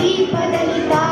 பற்றி பதிலித்தார்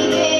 Happy day.